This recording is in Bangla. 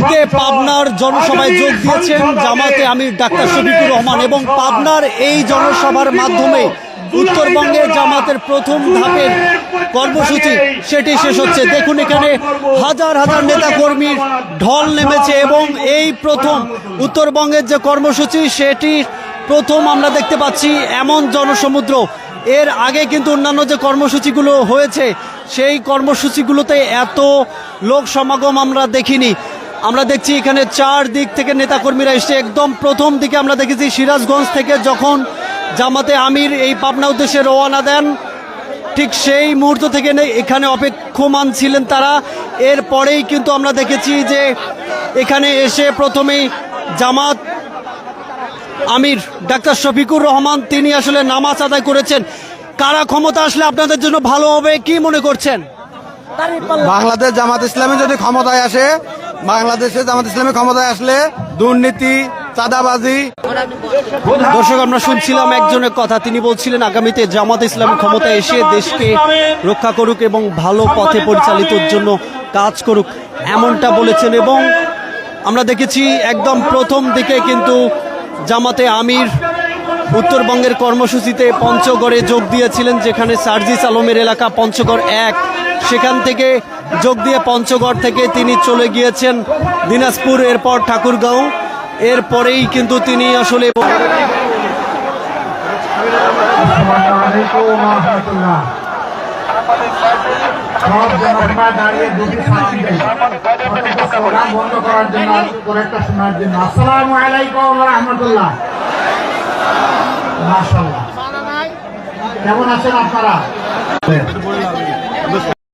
মুহূর্তে পাবনার জনসভায় যোগ দিয়েছেন জামাতে আমির ডাক্তার শফিকুর রহমান এবং পাবনার এই জনসভার মাধ্যমে উত্তরবঙ্গের জামাতের প্রথম ধাপের কর্মসূচি সেটি শেষ হচ্ছে। দেখুন এখানে হাজার হাজার নেতা কর্মীর ঢল নেমেছে এবং এই প্রথম উত্তরবঙ্গের যে কর্মসূচি সেটি প্রথম আমরা দেখতে পাচ্ছি এমন জনসমুদ্র। এর আগে কিন্তু অন্যান্য যে কর্মসূচিগুলো হয়েছে সেই কর্মসূচিগুলোতে এত লোক সমাগম আমরা দেখিনি। আমরা দেখছি এখানে চার দিক থেকে নেতাকর্মীরা এসে একদম প্রথম দিকে আমরা দেখেছি সিরাজগঞ্জ থেকে যখন জামাতে আমির এই পাবনা উদ্দেশ্যে রওনা দেন ঠিক সেই মুহূর্ত থেকে এখানে অপেক্ষমান ছিলেন তারা। এরপরেই কিন্তু আমরা দেখেছি যে এখানে এসে প্রথমেই জামাত আমির ডাক্তার শফিকুর রহমান তিনি আসলে নামাজ আদায় করেছেন। কারা ক্ষমতা আসলে আপনাদের জন্য ভালো হবে কি মনে করছেন? বাংলাদেশ জামাত ইসলামী যদি ক্ষমতায় আসে বাংলাদেশে জামাত ইসলামী ক্ষমতায় আসলে দুর্নীতি, চাঁদাবাজি। দর্শক, আমরা শুনছিলাম একজনের কথা। তিনি বলছিলেন, আগামীতে জামাত ইসলাম ক্ষমতায় এসে দেশকে রক্ষা করুক এবং ভালো পথে পরিচালিতর জন্য কাজ করুক। এমনটা বলেছেন এবং আমরা দেখেছি একদম প্রথম দিকে কিন্তু জামাতে আমির উত্তরবঙ্গের কর্মসূচিতে পঞ্চগড়ে যোগ দিয়েছিলেন, যেখানে সার্জিস আলমের এলাকা পঞ্চগড় এক। সেখান থেকে যোগ দিয়ে পঞ্চগড় থেকে তিনি চলে গিয়েছেন দিনাজপুর এরপর ঠাকুরগাঁও। এরপরেই কিন্তু তিনি আসলে সব জনসভা দাঁড়িয়ে দুটি সালাম প্রোগ্রাম বন্ধ করার জন্য কয়েকটা শোনার জন্য আসসালামু আলাইকুম রহমতুল্লাহ মাশাল্লাহ কেমন আছেন আপনারা?